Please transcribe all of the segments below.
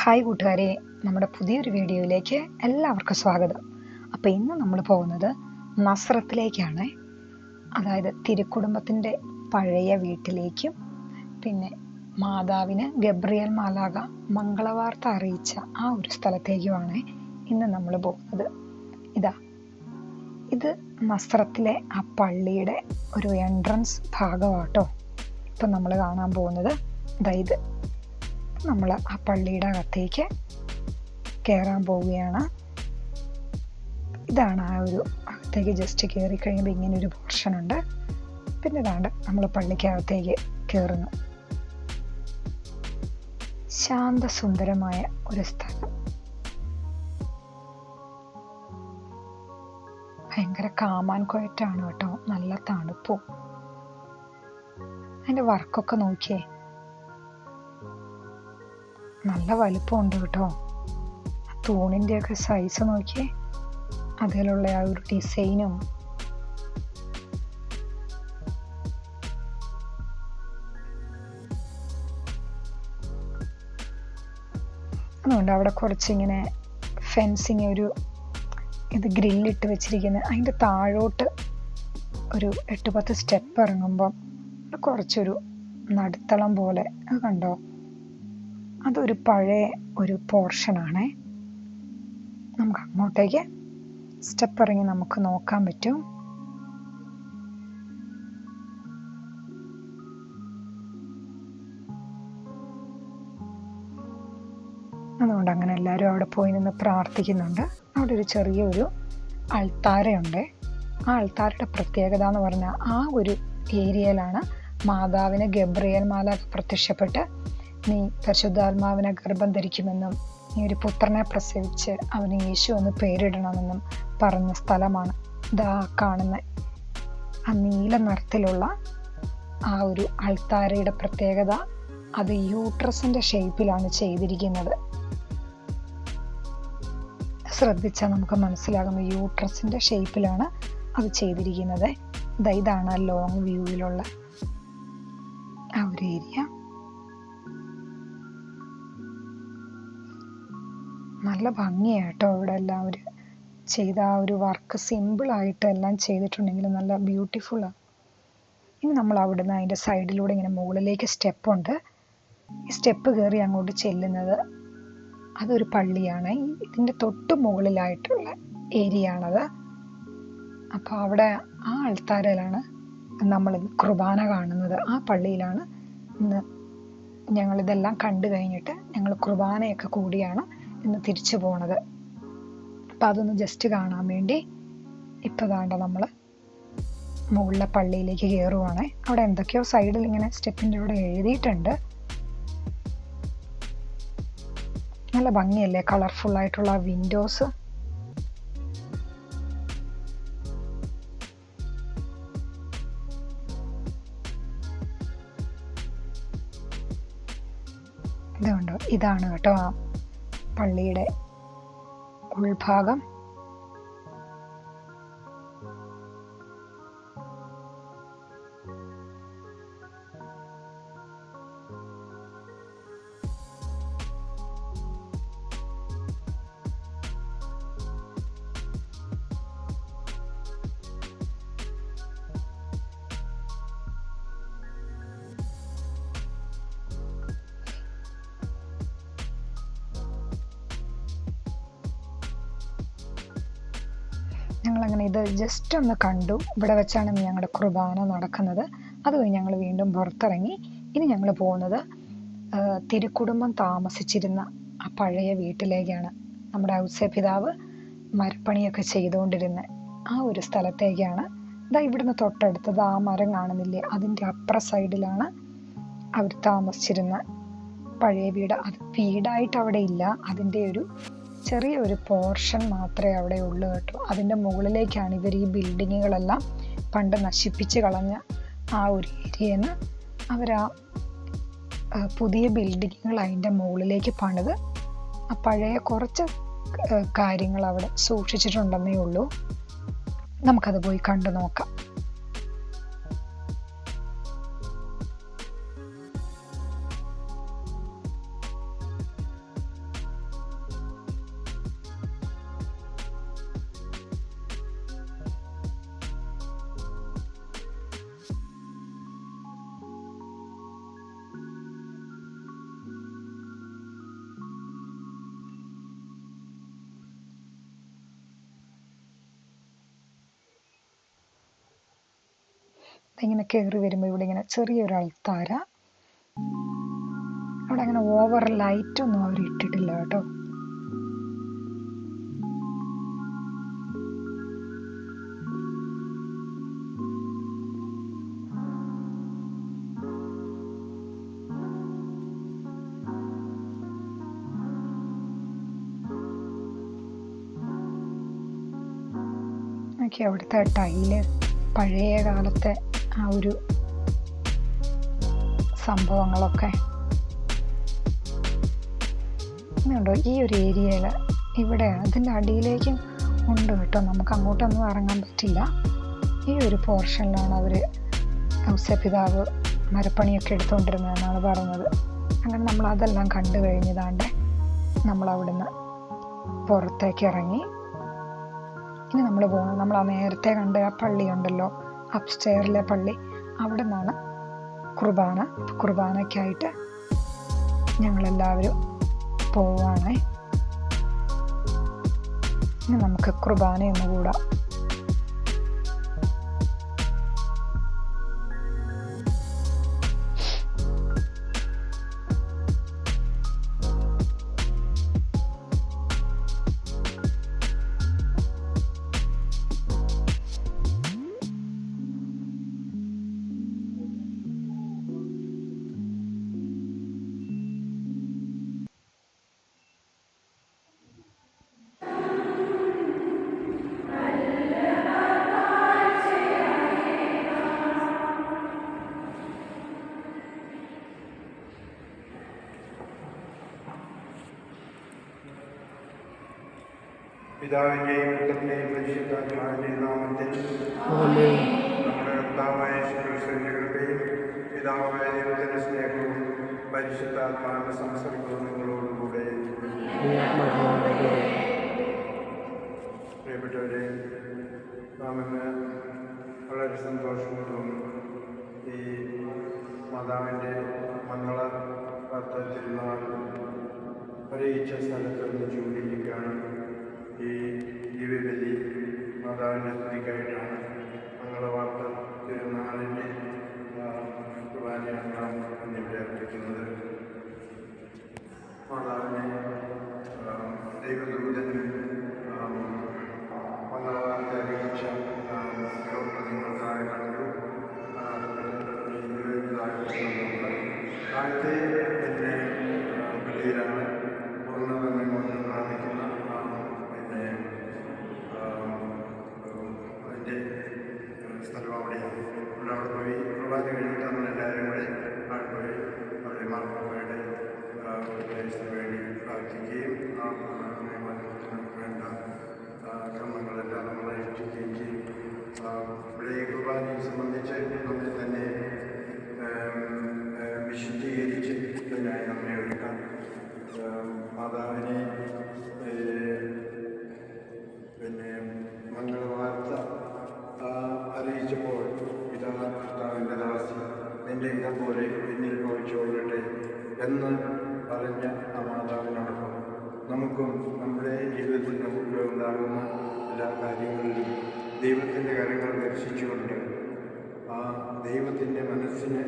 Hi കൂട്ടുകാരെ നമ്മുടെ പുതിയൊരു വീഡിയോയിലേക്ക് എല്ലാവർക്കും സ്വാഗതം. അപ്പോൾ ഇന്ന് നമ്മൾ പോകുന്നത് നസ്രത്തിലേക്കാണ്. അതായത് തിരുക്കുടുംബത്തിന്റെ പഴയ വീട്ടിലേക്കും പിന്നെ മാതാവിന് ഗബ്രിയൽ മാലാക മംഗളവാർത്ത അറിയിച്ച ആ ഒരു സ്ഥലത്തേക്കുമാണ് ഇന്ന് നമ്മൾ പോകുന്നത്. ഇതാ ഇത് നസ്രത്തിലെ ആ പള്ളിയുടെ ഒരു എൻട്രൻസ് ഭാഗമാട്ടോ. ഇപ്പം നമ്മൾ കാണാൻ പോകുന്നത്. അതായത് നമ്മൾ ആ പള്ളിയുടെ അകത്തേക്ക് കയറാൻ പോവുകയാണ്. ഇതാണ് ആ ഒരു അകത്തേക്ക് ജസ്റ്റ് കയറി കഴിയുമ്പോൾ ഇങ്ങനെ ഒരു പോർഷൻ ഉണ്ട്. പിന്നെ ഇതാണ്ട് നമ്മൾ പള്ളിക്കകത്തേക്ക് കയറുന്നു ശാന്തസുന്ദരമായ ഒരു സ്ഥലം. ഭയങ്കര കാമാൻ കൊയറ്റാണ് കേട്ടോ. നല്ല തണുപ്പും. അതിന്റെ വർക്കൊക്കെ നോക്കിയേ. നല്ല വലിപ്പമുണ്ട് കേട്ടോ. തൂണിന്റെയൊക്കെ സൈസ് നോക്കിയേ അതിലുള്ള ആ ഒരു ഡിസൈനും അതുകൊണ്ട് അവിടെ കുറച്ചിങ്ങനെ ഫെൻസിങ് ഒരു ഇത് ഗ്രില്ലിട്ട് വെച്ചിരിക്കുന്നത് അതിന്റെ താഴോട്ട് ഒരു എട്ട് പത്ത് സ്റ്റെപ്പ് ഇറങ്ങുമ്പം കുറച്ചൊരു നടുത്തളം പോലെ. അത് കണ്ടോ? അതൊരു പഴയ ഒരു പോർഷനാണേ നമുക്ക് അങ്ങോട്ടേക്ക് സ്റ്റെപ്പ് ഇറങ്ങി നമുക്ക് നോക്കാൻ പറ്റും. അതുകൊണ്ട് അങ്ങനെ എല്ലാവരും അവിടെ പോയി നിന്ന് പ്രാർത്ഥിക്കുന്നുണ്ട്. അവിടെ ഒരു ചെറിയൊരു അൾത്താരയുണ്ട്. ആ അൾത്താരയുടെ പ്രത്യേകത എന്ന് പറഞ്ഞാൽ ആ ഒരു ഏരിയയിലാണ് മാതാവിന് ഗബ്രിയൽ മാല പ്രത്യക്ഷപ്പെട്ട് നീ പരിശുദ്ധാത്മാവിനെ ഗർഭം ധരിക്കുമെന്നും നീ ഒരു പുത്രനെ പ്രസവിച്ച് അവന് യേശു എന്ന് പേരിടണമെന്നും പറഞ്ഞ സ്ഥലമാണ് ഇതാ കാണുന്ന. ആ നീല നിറത്തിലുള്ള ആ ഒരു അൾത്താരയുടെ പ്രത്യേകത അത് യൂട്രസിന്റെ ഷേപ്പിലാണ് ചെയ്തിരിക്കുന്നത്. ശ്രദ്ധിച്ചാൽ നമുക്ക് മനസ്സിലാകുന്ന യൂട്രസിന്റെ ഷേപ്പിലാണ് അത് ചെയ്തിരിക്കുന്നത്. ഇതാണ് ആ ലോങ് വ്യൂവിലുള്ള ആ ഒരു ഏരിയ നല്ല ഭംഗിയാട്ടോ അവിടെ എല്ലാം അവർ ചെയ്ത ആ ഒരു വർക്ക് സിമ്പിളായിട്ട് എല്ലാം ചെയ്തിട്ടുണ്ടെങ്കിൽ നല്ല ബ്യൂട്ടിഫുള്ളാണ് ഇനി നമ്മൾ അവിടുന്ന് അതിന്റെ സൈഡിലൂടെ ഇങ്ങനെ മുകളിലേക്ക് സ്റ്റെപ്പുണ്ട് ഈ സ്റ്റെപ്പ് കയറി അങ്ങോട്ട് ചെല്ലുന്നത് അതൊരു പള്ളിയാണ്. ഇതിന്റെ തൊട്ട് മുകളിലായിട്ടുള്ള ഏരിയ ആണത്. അപ്പോൾ അവിടെ ആ ആൾത്താരയിലാണ് നമ്മൾ കുർബാന കാണുന്നത്. ആ പള്ളിയിലാണ് ഇന്ന് ഞങ്ങളിതെല്ലാം കണ്ടു കഴിഞ്ഞിട്ട് ഞങ്ങൾ കുർബാനയൊക്കെ കൂടിയാണ്. ഇന്ന് തിരിച്ചു പോണത്. അപ്പം അതൊന്ന് ജസ്റ്റ് കാണാൻ വേണ്ടി ഇപ്പം താണ്ട നമ്മൾ മുകളിലെ പള്ളിയിലേക്ക് കയറുവാണ് അവിടെ എന്തൊക്കെയോ സൈഡിൽ ഇങ്ങനെ സ്റ്റെപ്പിന്റെ അവിടെ എഴുതിയിട്ടുണ്ട്. നല്ല ഭംഗിയല്ലേ? കളർഫുൾ ആയിട്ടുള്ള വിൻഡോസ് ഇതുണ്ടോ? ഇതാണ് കേട്ടോ. പള്ളിയുടെ ഉൾഭാഗം ഇത് ജസ്റ്റ് ഒന്ന് കണ്ടു. ഇവിടെ വെച്ചാണ് ഞങ്ങളുടെ കുർബാന നടക്കുന്നത്. അത് കഴിഞ്ഞ് ഞങ്ങൾ വീണ്ടും പുറത്തിറങ്ങി. ഇനി ഞങ്ങൾ പോകുന്നത് തിരുക്കുടുംബം താമസിച്ചിരുന്ന ആ പഴയ വീട്ടിലേക്കാണ്. നമ്മുടെ ഔസേ പിതാവ് മരപ്പണിയൊക്കെ ചെയ്തുകൊണ്ടിരുന്ന ആ ഒരു സ്ഥലത്തേക്കാണ്. ഇതാ ഇവിടുന്ന് തൊട്ടടുത്തത് ആ മരം കാണുന്നില്ലേ? അതിന്റെ അപ്പുറ സൈഡിലാണ് അവർ താമസിച്ചിരുന്ന പഴയ വീട്. അത് വീടായിട്ട് അവിടെ ഇല്ല. അതിന്റെ ഒരു ചെറിയൊരു പോർഷൻ മാത്രമേ അവിടെ ഉള്ളൂ കേട്ടോ. അതിന്റെ മുകളിലേക്കാണ് ഇവർ ഈ ബിൽഡിങ്ങുകളെല്ലാം പണ്ട് നശിപ്പിച്ച് കളഞ്ഞ ആ ഒരു ഏരിയയിൽ നിന്ന് അവർ ആ പുതിയ ബിൽഡിങ്ങുകൾ അതിന്റെ മുകളിലേക്ക് പണിത് ആ പഴയ കുറച്ച് കാര്യങ്ങൾ അവിടെ സൂക്ഷിച്ചിട്ടുണ്ടെന്നേ ഉള്ളൂ. നമുക്കത് പോയി കണ്ടു നോക്കാം. ഇങ്ങനെ കയറി വരുമ്പോൾ ഇവിടെ ഇങ്ങനെ ചെറിയൊരു അൾത്താര അവിടെ അങ്ങനെ ഓവർ ലൈറ്റ് ഒന്നും അവർ ഇട്ടിട്ടില്ല കേട്ടോ. അവിടുത്തെ ടൈൽ പഴയ കാലത്തെ ആ ഒരു സംഭവങ്ങളൊക്കെ. ഉണ്ടോ ഈ ഒരു ഏരിയയിൽ ഇവിടെ അതിന്റെ അടിയിലേക്കും ഉണ്ട് കേട്ടോ. നമുക്ക് അങ്ങോട്ടൊന്നും ഇറങ്ങാൻ പറ്റില്ല. ഈ ഒരു പോർഷനിലാണ് അവർ ഔസപിതാവ് മരപ്പണിയൊക്കെ എടുത്തുകൊണ്ടിരുന്നതെന്നാണ് പറഞ്ഞത്. അങ്ങനെ നമ്മൾ അതെല്ലാം കണ്ടു കഴിഞ്ഞതാണ്ട്. നമ്മൾ അവിടുന്ന് പുറത്തേക്ക് ഇറങ്ങി. ഇനി നമ്മൾ പോകുന്നത് നമ്മൾ ആ നേരത്തെ കണ്ട ആ പള്ളി ഉണ്ടല്ലോ അപ്സ്റ്റെയറിലെ പള്ളി. അവിടെ നിന്നാണ് കുർബാന. കുർബാനയ്ക്കായിട്ട് ഞങ്ങളെല്ലാവരും പോവാണേ. നമുക്ക് കൂടാം പിതാവിന്റെയും പുത്രന്റെയും പരിശുദ്ധാത്മാവിന്റെയും നാമത്തിൽ നമ്മുടെ കർത്താവായ ശ്രീകൃഷ്ണന്റെ കൃപയും പിതാവായ ദൈവത്തിന്റെ സ്നേഹവും പരിശുദ്ധാത്മാവിന്റെ സംസർഗവും നിങ്ങളോടുകൂടെ പ്രിയപ്പെട്ടവരെ നാം ഇന്ന് വളരെ സന്തോഷമുള്ളതും ഈ മാതാവിന്റെ മംഗള വാർത്ത തിരുനാൾ അറിയിച്ച സ്ഥലത്ത് നിന്ന് ചൂണ്ടിയിരിക്കുകയാണ്. ഈ ദിവ്യബലി മാതാവിന്റെ സ്തുതിക്കായിട്ടാണ് മംഗള വാർത്ത തിരുനാളിന്റെ കുർബാനയാണ് നാം ഇന്നിവിടെ അർപ്പിക്കുന്നത് സ്ഥലം അവിടെയാണ് നമ്മൾ അവിടെ പോയി കുർബാന കഴിഞ്ഞിട്ട് നമ്മളെല്ലാവരും കൂടെ അവിടെ പോയി അവിടെ മാർപ്പാപ്പയുടെ ഉപദേശത്തിന് വേണ്ടി പ്രാർത്ഥിക്കുകയും വേണ്ട ക്രമങ്ങളെല്ലാം നമ്മൾ അനുഷ്ഠിക്കുകയും ചെയ്യും. ഇവിടെ ഈ കുർബാനയെ സംബന്ധിച്ച് നമ്മെ തന്നെ വിശുദ്ധീകരിച്ച് ഇതിനായി നമ്മെ ഒരുക്കാം മാതാവിനെ നമുക്കും നമ്മുടെ ജീവിതത്തിൽ നമുക്ക് ഉണ്ടാകുന്ന എല്ലാ കാര്യങ്ങളിലും ദൈവത്തിന്റെ കരങ്ങൾ ദർശിച്ചുകൊണ്ട് ആ ദൈവത്തിന്റെ മനസ്സിന്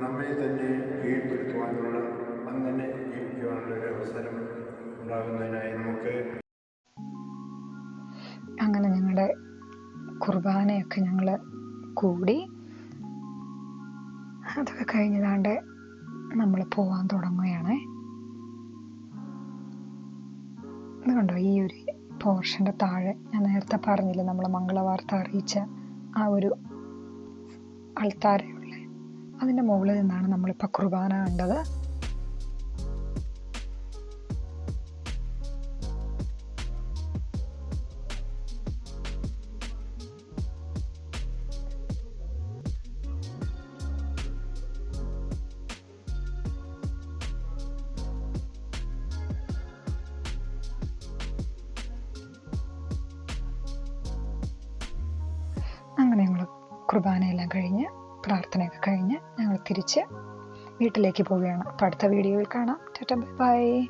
നമ്മെ തന്നെ കീഴ്പ്പെടുത്തുവാനുള്ള അങ്ങനെ ജീവിക്കുവാനുള്ള ഒരു അവസരം ഉണ്ടാകുന്നതിനായി നമുക്ക് അങ്ങനെ ഞങ്ങളുടെ കുർബാനയൊക്കെ ഞങ്ങൾ കൂടി അതൊക്കെ കഴിഞ്ഞതാണ്ട് നമ്മൾ പോവാൻ തുടങ്ങുകയാണ്. ഇത് കണ്ടോ ഈ ഒരു പോർഷന്റെ താഴെ ഞാൻ നേരത്തെ പറഞ്ഞില്ല നമ്മൾ മംഗളവാർത്ത അറിയിച്ച ആ ഒരു അൾത്താരയുള്ള അതിന്റെ മുകളിൽ നിന്നാണ് നമ്മളിപ്പോൾ കുർബാന കണ്ടത്. കുർബാനയെല്ലാം കഴിഞ്ഞ് പ്രാർത്ഥനയൊക്കെ കഴിഞ്ഞ് ഞങ്ങൾ തിരിച്ച് വീട്ടിലേക്ക് പോവുകയാണ്. അപ്പോൾ അടുത്ത വീഡിയോയിൽ കാണാം. Tata bye bye.